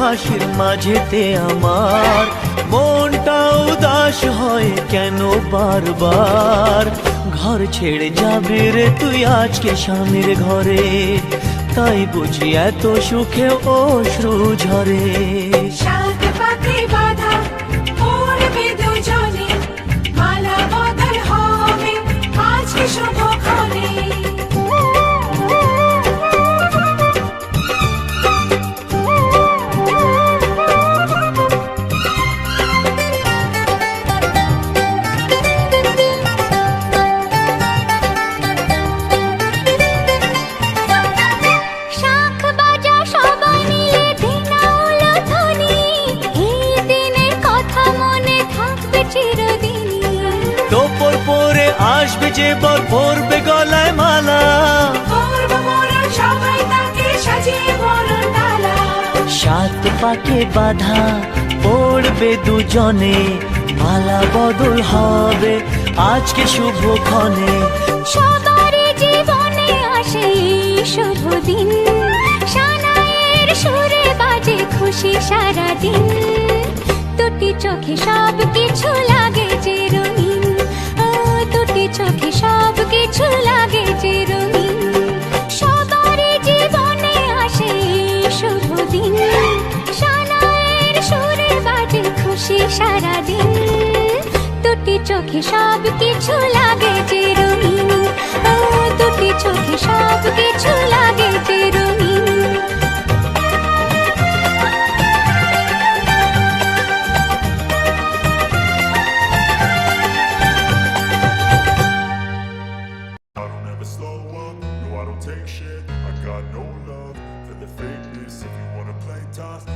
হাসির মাঝেতে আমার মনটা উদাস হয় কেন বারবার? ঘর ছেড়ে যাবে রে তুই আজকে স্বামীর ঘরে, তাই বুঝি এত সুখে অশ্রু ঝরে। তোপর পরে আসবে যে বর পরবে গলায় মালা। সাত পাকে বাধা পড়বে দুজনে মালা বদল হবে আজকে শুভক্ষণে সবারই জীবনে আসে শুভ দিন। সানায়ের সুরে বাজে খুশি সারা দিন দুটি চোখে সব কিছু খুশি সারা দিন দুটি চোখে সব কিছু লাগে যে রঙিন দুটি চোখে সব কিছু লাগে যে take shit I got no love for the fakeness If you wanna play tough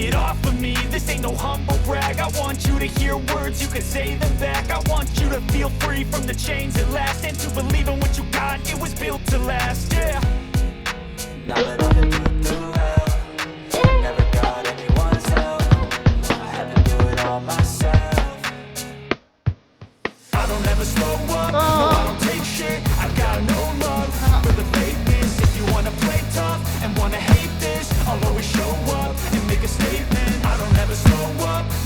Get off of me, this ain't no humble brag. I want you to hear words, you can say them back. I want you to feel free from the chains that last. And to believe in what you got, it was built to last, yeah